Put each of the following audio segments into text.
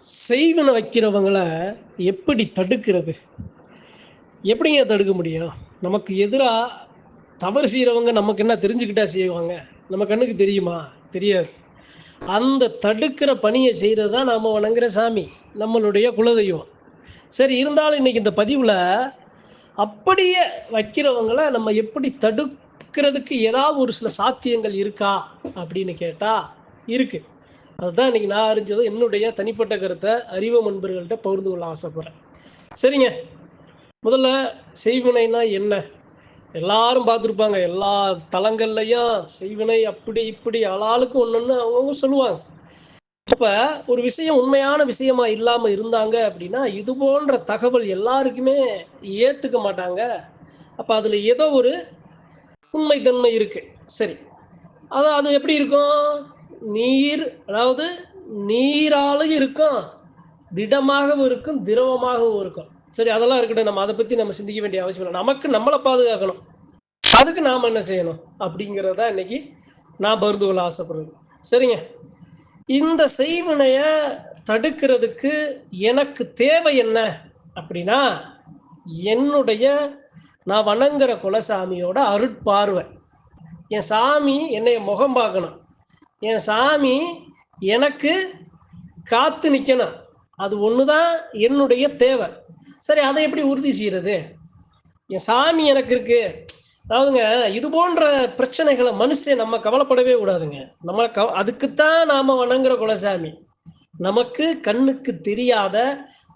செய்வன வைக்கிறவங்கள எப்படி தடுக்கிறது? எப்படிங்க தடுக்க முடியும்? நமக்கு எதிராக தவறு செய்கிறவங்க நமக்கு என்ன தெரிஞ்சுக்கிட்டா செய்வாங்க? நம்ம கண்ணுக்கு தெரியுமா? தெரியாது. அந்த தடுக்கிற பணியை செய்கிறது தான் நாம் வணங்குற சாமி நம்மளுடைய குலதெய்வம். சரி இருந்தாலும் இன்றைக்கி இந்த பதிவில் அப்படியே வைக்கிறவங்கள நம்ம எப்படி தடுக்கிறதுக்கு ஏதாவது ஒரு சில சாத்தியங்கள் இருக்கா அப்படின்னு கேட்டால் இருக்குது அதுதான் இன்றைக்கி நான் அறிஞ்சது என்னுடைய தனிப்பட்ட கருத்தை அறிவு நண்பர்கள்ட்ட பகிர்ந்து கொள்ள ஆசைப்பட்றேன். சரிங்க. முதல்ல செய்வினைனா என்ன? எல்லாரும் பார்த்துருப்பாங்க எல்லா தளங்கள்லையும் செய்வினை அப்படி இப்படி ஆளாளுக்கு ஒன்றுன்னு அவங்கவுங்க சொல்லுவாங்க. அப்போ ஒரு விஷயம் உண்மையான விஷயமா இல்லாமல் இருந்தாங்க அப்படின்னா இது போன்ற தகவல் எல்லாருக்குமே ஏற்றுக்க மாட்டாங்க. அப்போ அதில் ஏதோ ஒரு உண்மைத்தன்மை இருக்கு. சரி. அது அது எப்படி இருக்கும்? நீர் அதாவது நீராலும் இருக்கும். திடமாகவும் இருக்கும் திரவமாகவும் இருக்கும். சரி அதெல்லாம் இருக்கட்டும். நம்ம அதை பற்றி நம்ம சிந்திக்க வேண்டிய அவசியம் இல்லை. நமக்கு நம்மளை பாதுகாக்கணும். அதுக்கு நாம் என்ன செய்யணும்? அப்படிங்கிறத இன்னைக்கு நான் பருந்து கொள்ள ஆசைப்படுறேன். சரிங்க. இந்த செய்வினையை தடுக்கிறதுக்கு எனக்கு தேவை என்ன? அப்படின்னா என்னுடைய நான் வணங்குற குலசாமியோட அருட்பார்வை. என் சாமி என்னைய முகம் பார்க்கணும். என் சாமி எனக்கு காத்து நிற்கணும் அது ஒன்று தான் என்னுடைய தேவை. சரி அதை எப்படி உறுதி செய்கிறது என் சாமி எனக்கு இருக்குது அதாவதுங்க இது போன்ற பிரச்சனைகளை மனுஷன் நம்ம கவலைப்படவே கூடாதுங்க. நம்ம க அதுக்குத்தான் நாம் வணங்குற குலசாமி. நமக்கு கண்ணுக்கு தெரியாத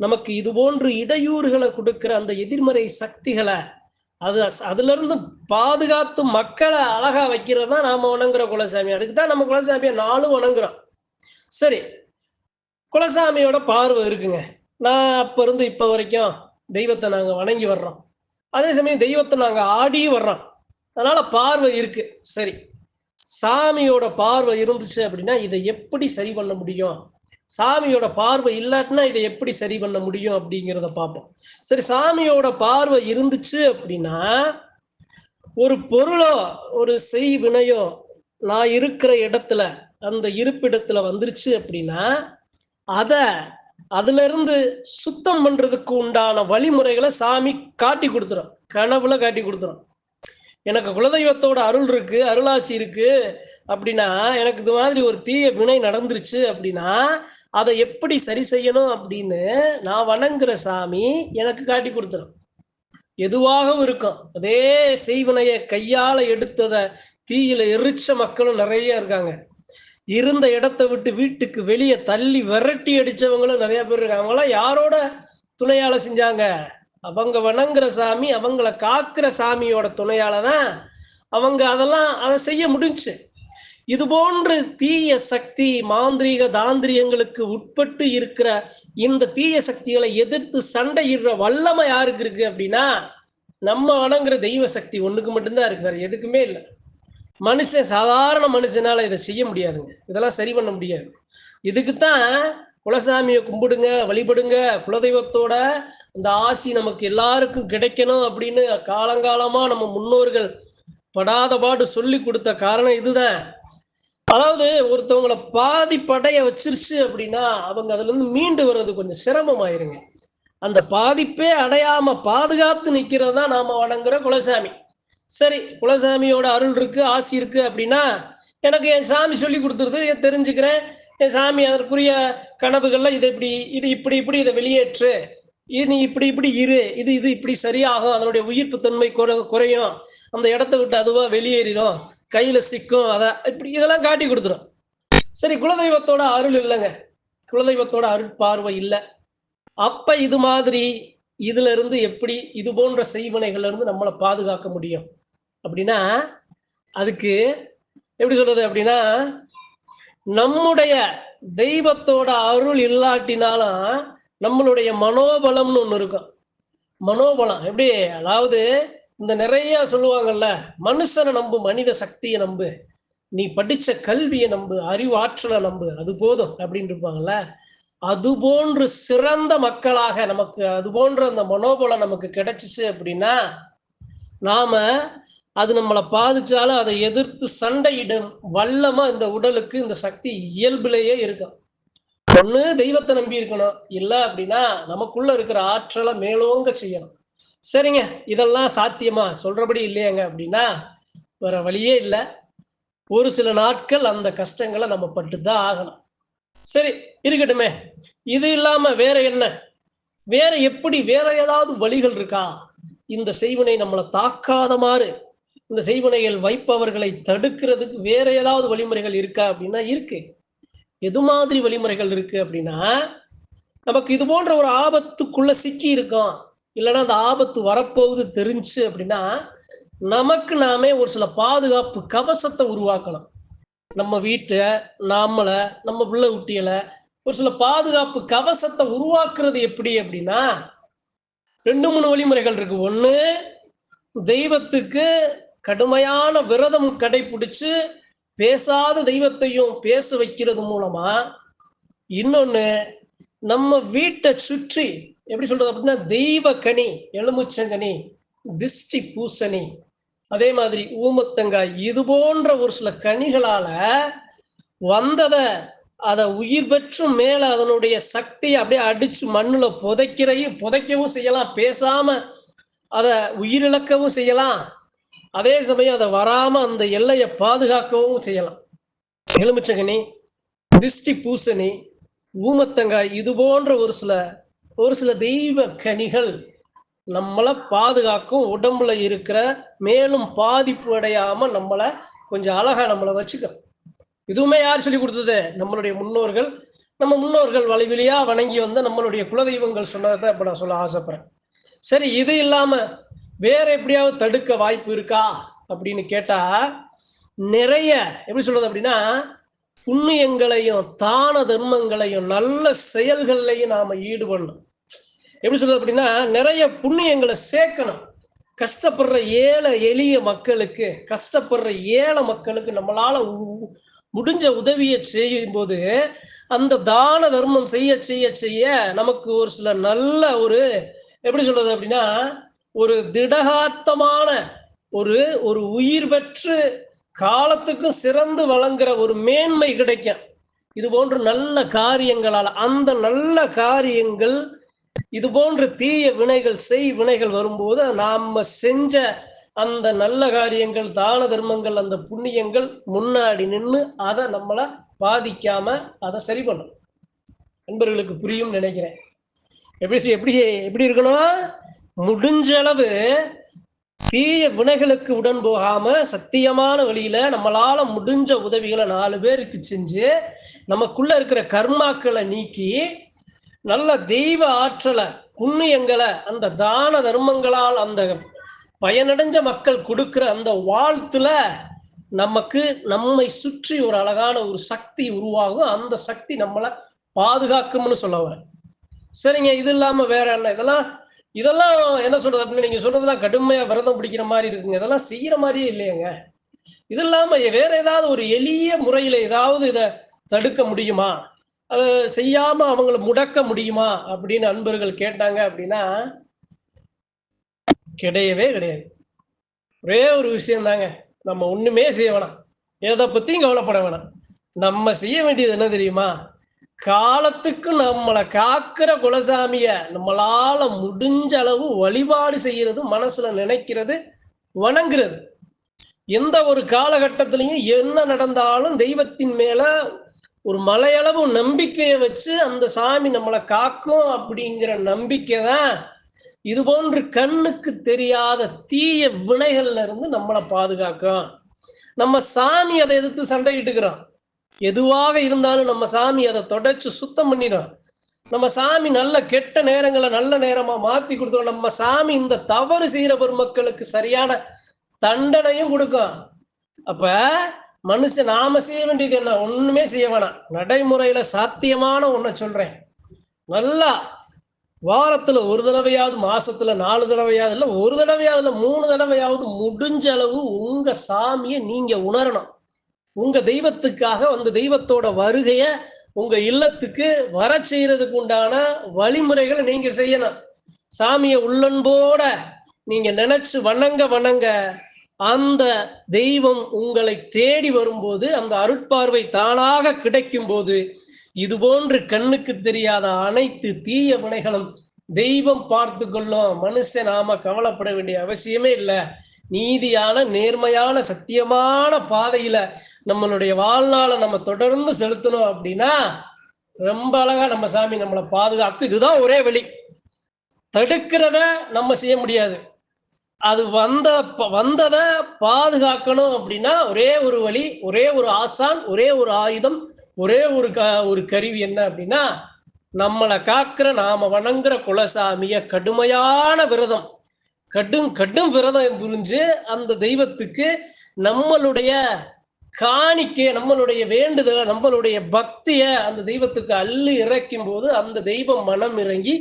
நமக்கு இது போன்று இடையூறுகளை கொடுக்குற அந்த எதிர்மறை சக்திகளை அது அதுல இருந்து பாதுகாத்து மக்களை அழகா வைக்கிறது தான் நாம வணங்குற குலசாமி. அதுக்கு தான் நம்ம குலசாமியை நாளும் வணங்குறோம். சரி குலசாமியோட பார்வை இருக்குங்க. நான் அப்ப இருந்து இப்ப வரைக்கும் தெய்வத்தை நாங்க வணங்கி வர்றோம். அதே சமயம் தெய்வத்தை நாங்க ஆடியும் வர்றோம். அதனால பார்வை இருக்கு. சரி சாமியோட பார்வை இருந்துச்சு அப்படின்னா இதை எப்படி சரி பண்ண முடியும்? சாமியோட பார்வை இல்லாட்டினா இதை எப்படி சரி பண்ண முடியும் அப்படிங்கிறத பார்ப்போம். சரி சாமியோட பார்வை இருந்துச்சு அப்படின்னா ஒரு பொருளோ ஒரு செய் வினையோ நான் இருக்கிற இடத்துல அந்த இருப்பிடத்துல வந்துருச்சு அப்படின்னா அதை அதுல இருந்து சுத்தம் பண்றதுக்கு உண்டான வழிமுறைகளை சாமி காட்டி கொடுத்துரும். கனவுல காட்டி கொடுத்துரும். எனக்கு குலதெய்வத்தோட அருள் இருக்கு அருளாசி இருக்கு அப்படின்னா எனக்கு இது மாதிரி ஒரு தீய வினை நடந்துருச்சு அப்படின்னா அதை எப்படி சரி செய்யணும் அப்படின்னு நான் வணங்குற சாமி எனக்கு காட்டி கொடுத்துரும். எதுவாகவும் இருக்கும். அதே செய்வனைய கையால எடுத்ததை தீயில எரிச்ச மக்களும் நிறைய இருக்காங்க. இருந்த இடத்த விட்டு வீட்டுக்கு வெளியே தள்ளி விரட்டி அடிச்சவங்களும் நிறைய பேர் இருக்காங்க. அவங்களாம் யாரோட துணையால செஞ்சாங்க? அவங்க வணங்குற சாமி அவங்கள காக்கிற சாமியோட துணையால தான் அவங்க அதெல்லாம் அதை செய்ய முடிஞ்சு. இது போன்று தீய சக்தி மாந்திரீக தாந்திரியங்களுக்கு உட்பட்டு இருக்கிற இந்த தீய சக்திகளை எதிர்த்து சண்டையிடுற வல்லமை யாருக்கு இருக்கு அப்படின்னா நம்ம வணங்குற தெய்வ சக்தி ஒண்ணுக்கு மட்டும்தான் இருக்கு. வேற எதுக்குமே இல்லை. மனுஷன் சாதாரண மனுஷனால இதை செய்ய முடியாதுங்க. இதெல்லாம் சரி பண்ண முடியாது. இதுக்குத்தான் குலசாமியை கும்பிடுங்க வழிபடுங்க குலதெய்வத்தோட அந்த ஆசி நமக்கு எல்லாருக்கும் கிடைக்கணும் அப்படின்னு காலங்காலமா நம்ம முன்னோர்கள் படாத பாடு சொல்லி கொடுத்த காரணம் இதுதான். அதாவது ஒருத்தவங்களை பாதி படைய வச்சிருச்சு அப்படின்னா அவங்க அதுல இருந்து மீண்டு வர்றது கொஞ்சம் சிரமம் ஆயிருங்க அந்த பாதிப்பே அடையாம பாதுகாத்து நிக்கிறது தான் நாம வணங்குற குலசாமி. சரி குலசாமியோட அருள் இருக்கு ஆசி இருக்கு அப்படின்னா எனக்கு என் சாமி சொல்லி கொடுத்துருது தெரிஞ்சுக்கிறேன். என் சாமி அதற்குரிய கனவுகள்ல இது இப்படி இது இப்படி இப்படி இதை வெளியேற்று. இது நீ இப்படி இப்படி இரு. இது இது இப்படி சரியாகும். அதனுடைய உயிர்ப்பு தன்மை குறை குறையும். அந்த இடத்த விட்டு அதுவா வெளியேறிடும் கையில சிக்கும் அதை இப்படி இதெல்லாம் காட்டி கொடுத்துரும். சரி குலதெய்வத்தோட அருள் இல்லைங்க. குலதெய்வத்தோட அருள் பார்வை இல்லை. அப்ப இது மாதிரி இதுல இருந்து எப்படி இது போன்ற செய்வனைகள்ல இருந்து நம்மளை பாதுகாக்க முடியும்? அப்படின்னா அதுக்கு எப்படி சொல்றது அப்படின்னா நம்முடைய தெய்வத்தோட அருள் இல்லாட்டினாலும் நம்மளுடைய மனோபலம்னு ஒன்று இருக்கும். மனோபலம் எப்படி? அதாவது இந்த நிறைய சொல்லுவாங்கல்ல மனுஷனை நம்பு மனித சக்தியை நம்பு. நீ படிச்ச கல்வியை நம்பு அறிவாற்றலை நம்பு. அது போதும் அப்படின்னு இருப்பாங்கல்ல. அது போன்று சிறந்த மக்களாக நமக்கு அது போன்ற அந்த மனோபலம் நமக்கு கிடைச்சிச்சு அப்படின்னா நாம அது நம்மளை பாதிச்சாலும் அதை எதிர்த்து சண்டையிடும் வல்லமா இந்த உடலுக்கு இந்த சக்தி இயல்பிலேயே இருக்கும். ஒன்று தெய்வத்தை நம்பி இருக்கணும். இல்லை அப்படின்னா நமக்குள்ள இருக்கிற ஆற்றலை மேலோங்க செய்யணும். சரிங்க இதெல்லாம் சாத்தியமா? சொல்றபடி இல்லையாங்க அப்படின்னா வேற வழியே இல்லை. ஒரு சில நாட்கள் அந்த கஷ்டங்களை நம்ம பட்டுதான் ஆகணும். சரி இருக்கட்டுமே. இது இல்லாம வேற என்ன? வேற எப்படி வேற ஏதாவது வழிகள் இருக்கா? இந்த செய்வினை நம்மளை தாக்காதமாறு இந்த செய்வினைகள் வைப்பவர்களை தடுக்கிறதுக்கு வேற ஏதாவது வழிமுறைகள் இருக்கா அப்படின்னா இருக்கு. எது மாதிரி வழிமுறைகள் இருக்கு அப்படின்னா நமக்கு இது போன்ற ஒரு ஆபத்துக்குள்ள சிக்கி இருக்கோம். இல்லைன்னா அந்த ஆபத்து வரப்போகுது தெரிஞ்சு அப்படின்னா நமக்கு நாமே ஒரு சில பாதுகாப்பு கவசத்தை உருவாக்கணும் நம்ம வீட்டை நாமளை நம்ம பிள்ளை குட்டிகளை ஒரு சில பாதுகாப்பு கவசத்தை உருவாக்குறது எப்படி அப்படின்னா ரெண்டு மூணு வழிமுறைகள் இருக்கு. ஒன்று தெய்வத்துக்கு கடுமையான விரதம் கடைபிடிச்சு பேசாத தெய்வத்தையும் பேச வைக்கிறது மூலமா இன்னொன்று நம்ம வீட்டை சுற்றி எப்படி சொல்றது அப்படின்னா தெய்வ கனி எலுமிச்சங்கனி திஷ்டி பூசணி அதே மாதிரி ஊமத்தங்காய் இது போன்ற ஒரு சில கனிகளால வந்ததை அதை உயிர் பெற்றும் மேலே அதனுடைய சக்தியை அப்படியே அடிச்சு மண்ணுல புதைக்கிறையும் புதைக்கவும் செய்யலாம். பேசாம அதை உயிரிழக்கவும் செய்யலாம். அதே சமயம் அதை வராம அந்த எல்லையை பாதுகாக்கவும் செய்யலாம். எலுமிச்சங்கனி திஷ்டி பூசணி ஊமத்தங்காய் இது போன்ற ஒரு சில ஒரு சில தெய்வ கனிகள் நம்மளை பாதுகாக்கும் உடம்புல இருக்கிற மேலும் பாதிப்பு அடையாம நம்மளை கொஞ்சம் அழகா நம்மளை வச்சுக்கிறோம் இதுவுமே யார் சொல்லி கொடுத்தது? நம்மளுடைய முன்னோர்கள். நம்ம முன்னோர்கள் வழிவிலியா வணங்கி வந்த நம்மளுடைய குலதெய்வங்கள் சொன்னதை இப்போ நான் சொல்ல ஆசைப்படுறேன். சரி இது இல்லாம வேற எப்படியாவது தடுக்க வாய்ப்பு இருக்கா? அப்படின்னு கேட்டா நிறைய. எப்படி சொல்றது அப்படின்னா புண்ணியங்களையும் தான தர்மங்களையும் நல்ல செயல்கள்லையும் நாம ஈடுபடணும். எப்படி சொல்றது அப்படின்னா நிறைய புண்ணியங்களை சேர்க்கணும். கஷ்டப்படுற ஏழை எளிய மக்களுக்கு கஷ்டப்படுற ஏழை மக்களுக்கு நம்மளால முடிஞ்ச உதவியை செய்யும்போது அந்த தான தர்மம் செய்ய செய்ய செய்ய நமக்கு ஒரு சில நல்ல ஒரு எப்படி சொல்றது அப்படின்னா ஒரு திடகாத்தமான ஒரு ஒரு உயிர் பெற்று காலத்துக்கும் சிறந்து வழங்குற ஒரு மேன்மை கிடைக்கும். இது போன்ற நல்ல காரியங்களால் அந்த நல்ல காரியங்கள் இது போன்ற தீய வினைகள் செய் வினைகள் வரும்போது நாம் செஞ்ச அந்த நல்ல காரியங்கள் தான தர்மங்கள் அந்த புண்ணியங்கள் முன்னாடி நின்று அதை நம்மளை பாதிக்காம அதை சரி பண்ணும். நண்பர்களுக்கு புரியும் நினைக்கிறேன். எப்படி எப்படி எப்படி இருக்கணும்? முடிஞ்ச அளவு தீய வினைகளுக்கு உடன் போகாம சத்தியமான வழியில நம்மளால முடிஞ்ச உதவிகளை நாலு பேருக்கு செஞ்சு நமக்குள்ள இருக்கிற கர்மாக்களை நீக்கி நல்ல தெய்வ ஆற்றலை புண்ணியங்களை அந்த தான தர்மங்களால் அந்த பயனடைஞ்ச மக்கள் கொடுக்கிற அந்த வாழ்த்துல நமக்கு நம்மை சுற்றி ஒரு அழகான ஒரு சக்தி உருவாகும். அந்த சக்தி நம்மளை பாதுகாக்கும்னு சொல்ல வரேன். சரிங்க இது இல்லாம வேற என்ன? இதெல்லாம் இதெல்லாம் என்ன சொல்றது அப்படின்னு நீங்க சொல்றதெல்லாம் கடுமையா விரதம் பிடிக்கிற மாதிரி இருக்குங்க. இதெல்லாம் செய்யற மாதிரியே இல்லையங்க. இது இல்லாம வேற ஏதாவது ஒரு எளிய முறையில ஏதாவது இதை தடுக்க முடியுமா? அதை செய்யாம அவங்கள முடக்க முடியுமா? அப்படின்னு அன்பர்கள் கேட்டாங்க அப்படின்னா கிடையவே கிடையாது. ஒரே ஒரு விஷயம் தாங்க நம்ம ஒண்ணுமே செய்ய வேணாம். எதை பத்தியும் கவலைப்பட வேணாம். நம்ம செய்ய வேண்டியது என்ன தெரியுமா? காலத்துக்கு நம்மளை காக்கிற குலசாமிய நம்மளால முடிஞ்ச அளவு வழிபாடு செய்யறது மனசுல நினைக்கிறது வணங்குறது. எந்த ஒரு காலகட்டத்திலையும் என்ன நடந்தாலும் தெய்வத்தின் மேல ஒரு மலையளவு நம்பிக்கையை வச்சு அந்த சாமி நம்மளை காக்கும் அப்படிங்கிற நம்பிக்கை தான் இது போன்று கண்ணுக்கு தெரியாத தீய வினைகள்ல இருந்து நம்மளை பாதுகாக்கும். நம்ம சாமி அதை எதிர்த்து சண்டையிட்டுக்கிறோம். எதுவாக இருந்தாலும் நம்ம சாமி அதை தொடச்சு சுத்தம் பண்ணிடும் நம்ம சாமி நல்ல கெட்ட நேரங்களை நல்ல நேரமா மாத்தி கொடுத்தோம் நம்ம சாமி இந்த தவறு செய்யற பெருமக்களுக்கு சரியான தண்டனையும் கொடுக்கும். அப்ப மனுஷன் நாம செய்ய வேண்டியது என்ன? ஒண்ணுமே செய்ய வேணாம். நடைமுறையில சாத்தியமான ஒன்றை சொல்றேன். நல்லா வாரத்துல ஒரு தடவையாவது மாசத்துல நாலு தடவையாவது இல்லை ஒரு தடவையாவது இல்லை மூணு தடவையாவது முடிஞ்ச அளவு உங்க சாமியை நீங்க உணரணும். உங்க தெய்வத்துக்காக அந்த தெய்வத்தோட வருகைய உங்க இல்லத்துக்கு வர செய்யறதுக்கு உண்டான வழிமுறைகளை நீங்க செய்யணும். சாமியை உள்ளன்போட நீங்க நினைச்சு வணங்க வணங்க அந்த தெய்வம் உங்களை தேடி வரும்போது அந்த அருட்பார்வை தானாக கிடைக்கும் போது இது போன்று கண்ணுக்கு தெரியாத அனைத்து தீய வினைகளும் தெய்வம் பார்த்து கொள்ளும். மனுஷன் நாம கவலைப்பட வேண்டிய அவசியமே இல்லை. நீதியான நேர்மையான சத்தியமான பாதையில நம்மளுடைய வாழ்நாளை நம்ம தொடர்ந்து செலுத்தணும் அப்படின்னா ரொம்ப அழகா நம்ம சாமி நம்மளை பாதுகாக்கும். இதுதான் ஒரே வழி. தடுக்கிறத நம்ம செய்ய முடியாது. அது வந்த வந்ததை பாதுகாக்கணும் அப்படின்னா ஒரே ஒரு வழி ஒரே ஒரு ஆசான் ஒரே ஒரு ஆயுதம் ஒரே ஒரு க ஒரு கருவி என்ன அப்படின்னா நம்மளை காக்கிற நாம வணங்குற குலசாமிய கடுமையான விரதம். கடும் கடும் விரதம் புரிஞ்சு அந்த தெய்வத்துக்கு நம்மளுடைய காணிக்கை நம்மளுடைய வேண்டுதலை நம்மளுடைய பக்தியை அந்த தெய்வத்துக்கு அள்ளு இறக்கும் போது அந்த தெய்வம் மனம் இறங்கி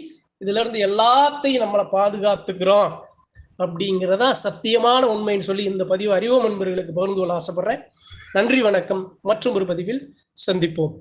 இதுல இருந்து எல்லாத்தையும் நம்மளை பாதுகாத்துக்கிறோம் அப்படிங்கிறதா சத்தியமான உண்மைன்னு சொல்லி இந்த பதிவு அறிவோம் நண்பர்களுக்கு பகிர்ந்து கொள்ள ஆசைப்படுறேன். நன்றி வணக்கம். மற்றும் ஒரு பதிவில் சந்திப்போம்.